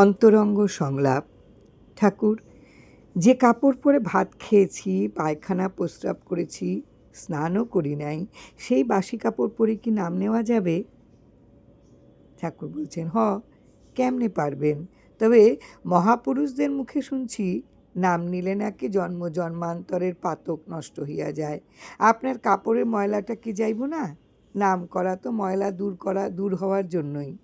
অন্তরঙ্গ সংলাপ। ঠাকুর, যে কাপড় পরে ভাত খেয়েছি, পায়খানা, প্রস্রাব করেছি, স্নানও করি নাই, সেই বাসি কাপড় পরে কি নাম নেওয়া যাবে? ঠাকুর বলছেন, হ, কেমনে পারবেন? তবে মহাপুরুষদের মুখে শুনছি, নাম নিলে নাকি জন্ম জন্মান্তরের পাতক নষ্ট হইয়া যায়। আপনার কাপড়ের ময়লাটা কি যাইব না? নাম করা তো ময়লা দূর করা, দূর হওয়ার জন্যই।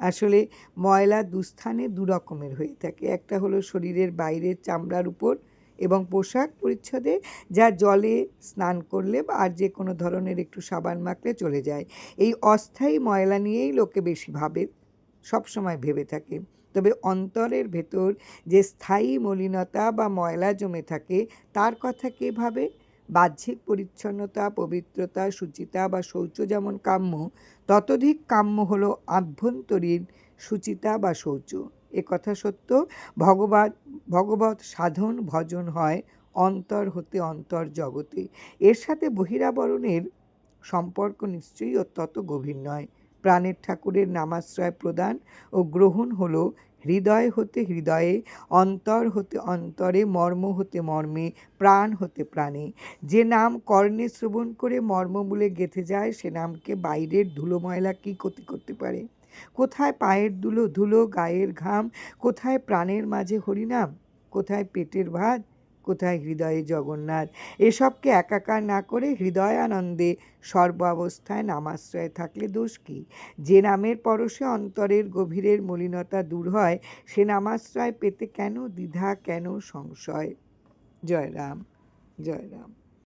আসলে ময়লা দুস্থানে দু রকমের হয়ে থাকে। একটা হলো শরীরের বাইরের চামড়ার উপর এবং পোশাক পরিচ্ছদে যা জলে স্নান করলে আর যে কোনো ধরনের একটু সাবান মাখলে চলে যায়। এই অস্থায়ী ময়লা নিয়েই লোকে বেশি ভাবে সবসময় ভেবে থাকে। তবে অন্তরের ভেতর যে স্থায়ী মলিনতা বা ময়লা জমে থাকে, তার কথা কে ভাবে? বাহ্যিক পরিচ্ছন্নতা, পবিত্রতা, সুচিতা বা শৌচ যেমন কাম্য, ততোধিক কাম্য হল আভ্যন্তরীণ সুচিতা বা শৌচ। কথা সত্য ভগবত ভগবত সাধন, ভজন হয় অন্তর হতে অন্তর জগতে। এর সাথে বহিরাবরণের সম্পর্ক নিশ্চয়ই অত্যন্ত গভীর নয়। প্রাণের ঠাকুরের নামাশ্রয় প্রদান ও গ্রহণ হলো হৃদয় হতে হৃদয়ে, অন্তর হতে অন্তরে, মর্ম হতে মর্মে, প্রাণ হতে প্রাণে। যে নাম কর্ণে শ্রবণ করে মর্ম বলে গেঁথে যায়, সে নামকে বাইরের ধুলো ময়লা কী ক্ষতি করতে পারে? কোথায় পায়ের ধুলো ধুলো, গায়ের ঘাম? কোথায় প্রাণের মাঝে হরিনাম? কোথায় পেটের ভাত? কোথায় হৃদয়ে জগন্নাথ? এসবকে একাকার না করে হৃদয় আনন্দে সর্ব অবস্থায় নামাশ্রয় থাকলে দোষ কী? যে নামের পরশে অন্তরের গভীরের মলিনতা দূর হয়, সে নামাশ্রয় পেতে কেন দ্বিধা, কেন সংশয়? জয় রাম জয় রাম